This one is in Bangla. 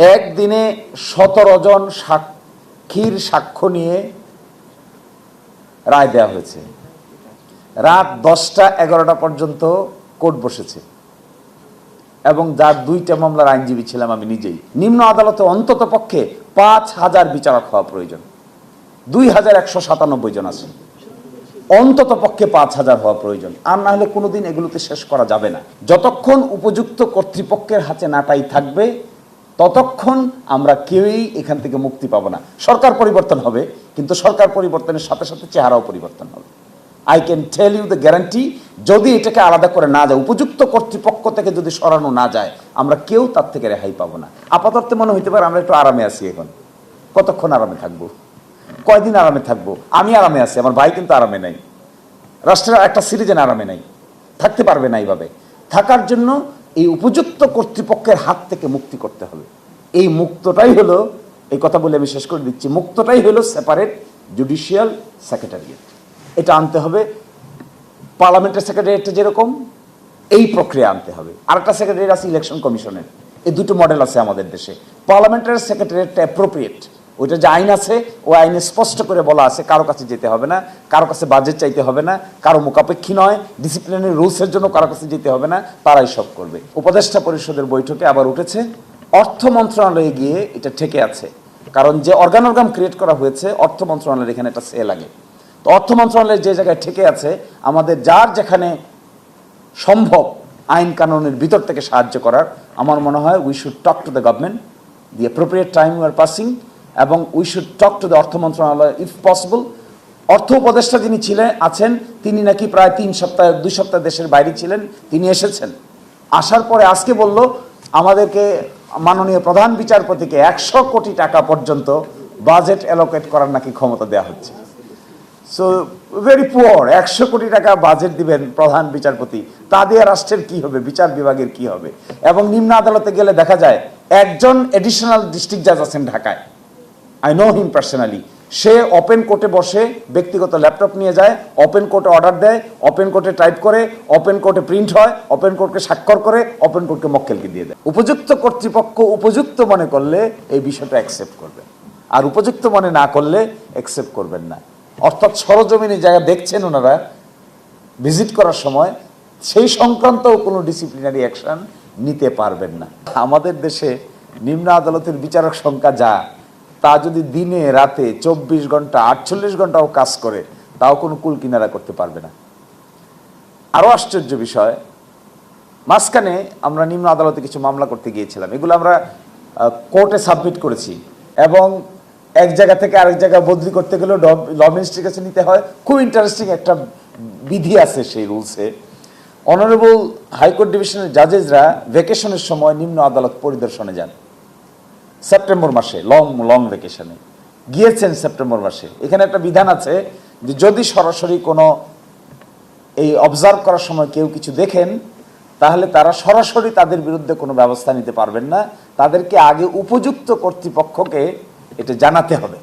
একদিনে সতেরো জন সাক্ষীর সাক্ষ্য নিয়ে রায় দেওয়া হয়েছে। রাত দশটা এগারোটা পর্যন্ত কোর্ট বসেছে। এবং যার দুইটা মামলার আইনজীবী ছিলাম আমি নিজেই। নিম্ন আদালতে অন্তত পক্ষে পাঁচ হাজার বিচারক হওয়া প্রয়োজন। দুই হাজার একশো সাতানব্বই জন আছে অন্তত পক্ষে পাঁচ হাজার হওয়া প্রয়োজন। আর না হলে কোনোদিন এগুলোতে শেষ করা যাবে না। যতক্ষণ উপযুক্ত কর্তৃপক্ষের হাতে নাটাই থাকবে ততক্ষণ আমরা কেউই এখান থেকে মুক্তি পাবো না। সরকার পরিবর্তন হবে, কিন্তু সরকার পরিবর্তনের সাথে সাথে চেহারাও পরিবর্তন হবে। I can tell you the guarantee যদি এটাকে আলাদা করে না যায়, উপযুক্ত কর্তৃপক্ষ থেকে যদি সরানো না যায়, আমরা কেউ তার থেকে রেহাই পাবো না। আপাতত মনে হইতে পারে আমরা একটু আরামে আছি এখন। কতক্ষণ আরামে থাকব? কয়দিন আরামে থাকব? আমি আরামে আছি, আমার ভাই কিন্তু আরামে নাই। রাষ্ট্রের একটা সিরিজেন আরামে নাই। থাকতে পারবে না এইভাবে। থাকার জন্য এই উপযুক্ত কর্তৃপক্ষের হাত থেকে মুক্তি করতে হবে। এই মুক্তটাই হলো, এই কথা বলে আমি শেষ করে দিচ্ছি, মুক্তটাই হলো সেপারেট জুডিশিয়াল সেক্রেটারিয়েট এটা আনতে হবে পার্লামেন্টের সেক্রেটারিয়েটে যেরকম, এই প্রক্রিয়া আনতে হবে। আরেকটা সেক্রেটারি আছে ইলেকশন কমিশনের এই দুটো মডেল আছে আমাদের দেশে। পার্লামেন্টের সেক্রেটারিয়েটটা অ্যাপ্রোপ্রিয়েট ওইটা যে আইন আছে ও আইনে স্পষ্ট করে বলা আছে, কারও কাছে যেতে হবে না, কারও কাছে বাজেট চাইতে হবে না, কারও মুখাপেক্ষী নয় ডিসিপ্লিনারি রুলসের জন্য কারও কাছে যেতে হবে না, তারাই সব করবে। উপদেষ্টা পরিষদের বৈঠকে আবার উঠেছে অর্থ মন্ত্রণালয়ে গিয়ে এটা ঠেকে আছে। কারণ যে অর্গান অর্গান ক্রিয়েট করা হয়েছে, অর্থ মন্ত্রণালয়ের এখানে একটা সে লাগে তো অর্থ মন্ত্রণালয়ের যে জায়গায় ঠেকে আছে, আমাদের যার যেখানে সম্ভব আইন কানুনের ভিতর থেকে সাহায্য করার, আমার মনে হয় we should talk to the government the appropriate time you are passing এবং we should talk to the অর্থ মন্ত্রণালয় ইফ পসিবল অর্থ উপদেষ্টা যিনি ছিলেন, আছেন, তিনি নাকি প্রায় তিন সপ্তাহ, দুই সপ্তাহ দেশের বাইরে ছিলেন, তিনি এসেছেন। আসার পরে আজকে বলল, আমাদেরকে মাননীয় প্রধান বিচারপতিকে একশো কোটি টাকা পর্যন্ত বাজেট অ্যালোকেট করার নাকি ক্ষমতা দেওয়া হচ্ছে। সো ভেরি পুয়ার একশো কোটি টাকা বাজেট দিবেন প্রধান বিচারপতি। তা দিয়ে রাষ্ট্রের কি হবে? বিচার বিভাগের কি হবে? এবং নিম্ন আদালতে গেলে দেখা যায়, একজন এডিশনাল ডিস্ট্রিক্ট জাজ আছেন ঢাকায়। আই নো হিম পার্সোনালি সে ওপেন কোর্টে বসে ব্যক্তিগত ল্যাপটপ নিয়ে যায় ওপেন কোর্টে অর্ডার দেয় ওপেন কোর্টে টাইপ করে ওপেন কোর্টে প্রিন্ট হয় ওপেন কোর্টকে স্বাক্ষর করে ওপেন কোর্টকে মক্কেলকে দিয়ে দেয়। উপযুক্ত কর্তৃপক্ষ উপযুক্ত মনে করলে এই বিষয়টা অ্যাকসেপ্ট করবে আর উপযুক্ত মনে না করলে অ্যাকসেপ্ট করবেন না। অর্থাৎ সরজমিনে জায়গা দেখছেন ওনারা ভিজিট করার সময় সেই সংক্রান্ত কোনো ডিসিপ্লিনারি অ্যাকশন নিতে পারবেন না। আমাদের দেশে নিম্ন আদালতের বিচারক সংখ্যা যা তা যদি দিনে, রাতে চব্বিশ ঘণ্টা, আটচল্লিশ ঘন্টাও কাজ করে, তাও কোনো কুল কিনারা করতে পারবে না। আরও আশ্চর্য বিষয়, মাঝখানে আমরা নিম্ন আদালতে কিছু মামলা করতে গিয়েছিলাম। এগুলো আমরা কোর্টে সাবমিট করেছি এবং এক জায়গা থেকে আরেক জায়গায় বদলি করতে গেলেও ল মিনিস্ট্রির কাছে নিতে হয়। খুব ইন্টারেস্টিং একটা বিধি আছে সেই রুলসে। অনারেবল হাইকোর্ট ডিভিশনের জাজেসরা ভ্যাকেশনের সময় নিম্ন আদালত পরিদর্শনে যান। সেপ্টেম্বর মাসে লং লং ভ্যাকেশনে গিয়েছেন সেপ্টেম্বর মাসে। এখানে একটা বিধান আছে যে যদি সরাসরি কোনো এই অবজার্ভ করার সময় কেউ কিছু দেখেন, তাহলে তারা সরাসরি তাদের বিরুদ্ধে কোনো ব্যবস্থা নিতে পারবেন না। তাদেরকে আগে উপযুক্ত কর্তৃপক্ষকে এটা জানাতে হবে।